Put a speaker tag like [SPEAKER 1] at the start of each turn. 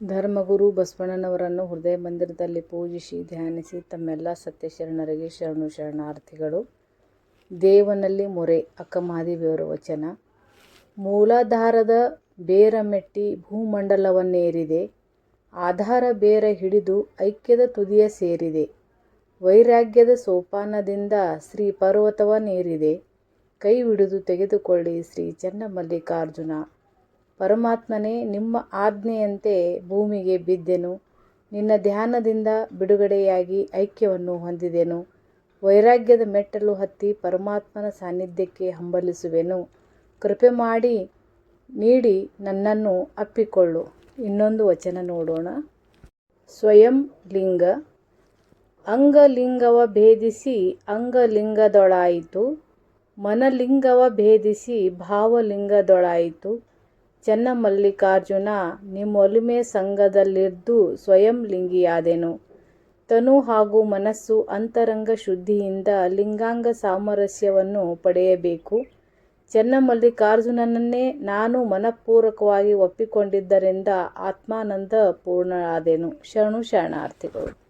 [SPEAKER 1] ಧರ್ಮಗುರು ಬಸವಣ್ಣನವರನ್ನು ಹೃದಯ ಮಂದಿರದಲ್ಲಿ ಪೂಜಿಸಿ ಧ್ಯಾನಿಸಿ ತಮ್ಮೆಲ್ಲ ಸತ್ಯಶರಣರಿಗೆ ಶರಣು ಶರಣಾರ್ಥಿಗಳು. ದೇವನಲ್ಲಿ ಮೊರೆ ಅಕ್ಕಮಹಾದೇವಿಯವರ ವಚನ. ಮೂಲಾಧಾರದ ಬೇರ ಮೆಟ್ಟಿ ಭೂಮಂಡಲವನ್ನೇರಿದೆ. ಆಧಾರ ಬೇರ ಹಿಡಿದು ಐಕ್ಯದ ತುದಿಯ ಸೇರಿದೆ. ವೈರಾಗ್ಯದ ಸೋಪಾನದಿಂದ ಶ್ರೀ ಪರ್ವತವನ್ನೇರಿದೆ. ಕೈ ಹಿಡಿದು ತೆಗೆದುಕೊಳ್ಳಿ ಶ್ರೀ ಚನ್ನಮಲ್ಲಿಕಾರ್ಜುನ. ಪರಮಾತ್ಮನೇ ನಿಮ್ಮ ಆಜ್ಞೆಯಂತೆ ಭೂಮಿಗೆ ಬಿದ್ದೆನು. ನಿನ್ನ ಧ್ಯಾನದಿಂದ ಬಿಡುಗಡೆಯಾಗಿ ಐಕ್ಯವನ್ನು ಹೊಂದಿದೆನು. ವೈರಾಗ್ಯದ ಮೆಟ್ಟಲು ಹತ್ತಿ ಪರಮಾತ್ಮನ ಸಾನ್ನಿಧ್ಯಕ್ಕೆ ಹಂಬಲಿಸುವೆನು. ಕೃಪೆ ಮಾಡಿ, ನೀಡಿ, ನನ್ನನ್ನು ಅಪ್ಪಿಕೊಳ್ಳು. ಇನ್ನೊಂದು ವಚನ ನೋಡೋಣ. ಸ್ವಯಂ ಲಿಂಗ. ಅಂಗಲಿಂಗವ ಭೇದಿಸಿ ಅಂಗಲಿಂಗದೊಳಾಯಿತು. ಮನಲಿಂಗವ ಭೇದಿಸಿ ಭಾವಲಿಂಗದೊಳಾಯಿತು. ಚನ್ನಮಲ್ಲಿಕಾರ್ಜುನ ನಿಮ್ಮೊಲುಮೆ ಸಂಘದಲ್ಲಿದ್ದು ಸ್ವಯಂ ಲಿಂಗಿಯಾದೆನು. ತನು ಹಾಗೂ ಮನಸ್ಸು ಅಂತರಂಗ ಶುದ್ಧಿಯಿಂದ ಲಿಂಗಾಂಗ ಸಾಮರಸ್ಯವನ್ನು ಪಡೆಯಬೇಕು. ಚನ್ನಮಲ್ಲಿಕಾರ್ಜುನನನ್ನೇ ನಾನು ಮನಃಪೂರ್ವಕವಾಗಿ ಒಪ್ಪಿಕೊಂಡಿದ್ದರಿಂದ ಆತ್ಮಾನಂದ ಪೂರ್ಣರಾದೆನು ಶರಣು ಶರಣಾರ್ಥಿಗಳು.